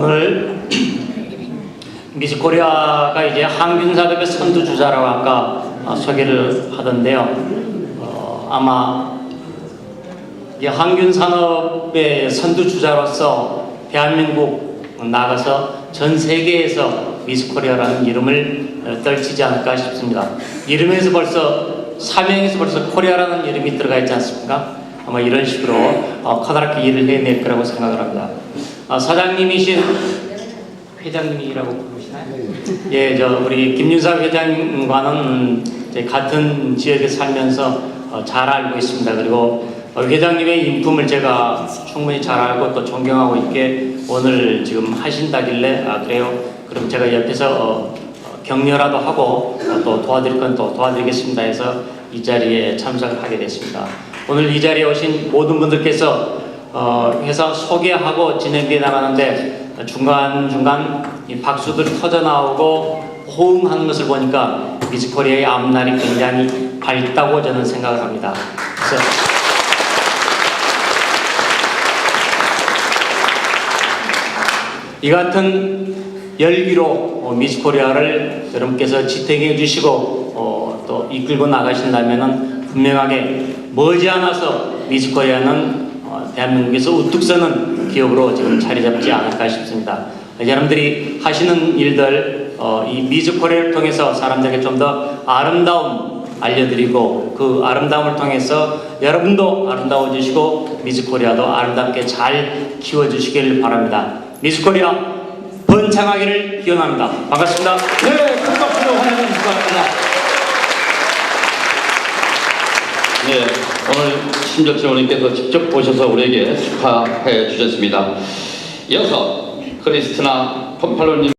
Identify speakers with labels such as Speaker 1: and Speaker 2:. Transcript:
Speaker 1: 오늘 미스 코리아가 이제 항균 사업의 선두 주자라고 아까 어, 소개를 하던데요. 어, 아마 이 항균 산업의 선두 주자로서 대한민국 나가서 전 세계에서 미스 코리아라는 이름을 어, 떨치지 않을까 싶습니다. 이름에서 벌써 사명에서 벌써 코리아라는 이름이 들어가 있지 않습니까? 아마 이런 식으로 어, 커다랗게 일을 해낼 거라고 생각을 합니다. 어, 사장님이신 회장님이라고 부르시나요? 예, 저 우리 김윤사 회장과는 같은 지역에 살면서 어, 잘 알고 있습니다. 그리고 어, 회장님의 인품을 제가 충분히 잘 알고 또 존경하고 있게 오늘 지금 하신다길래 아 그래요? 그럼 제가 옆에서 어, 어, 격려라도 하고 어, 또 도와드릴 건 또 도와드리겠습니다 해서 이 자리에 참석을 하게 됐습니다. 오늘 이 자리에 오신 모든 분들께서 어, 회사 소개하고 진행돼 나가는데 중간중간 이 박수들이 터져 나오고 호응하는 것을 보니까 미스코리아의 앞날이 굉장히 밝다고 저는 생각을 합니다. 그래서 이 같은 열기로 어, 미스코리아를 여러분께서 지탱해 주시고 어, 또 이끌고 나가신다면 분명하게 머지않아서 미스코리아는 어, 대한민국에서 우뚝 서는 기업으로 지금 자리 잡지 않을까 싶습니다. 여러분들이 하시는 일들 어, 이 미스코리아를 통해서 사람들에게 좀 더 아름다움 알려드리고 그 아름다움을 통해서 여러분도 아름다워지시고 미스코리아도 아름답게 잘 키워주시길 바랍니다. 미스코리아 번창하기를 기원합니다. 반갑습니다.
Speaker 2: 네, 큰 박수로 환영해 주시기 바랍니다.
Speaker 3: 네, 오늘 심적재 원님께서 직접 오셔서 우리에게 축하해 주셨습니다. 이어서 크리스티나 폼팔로님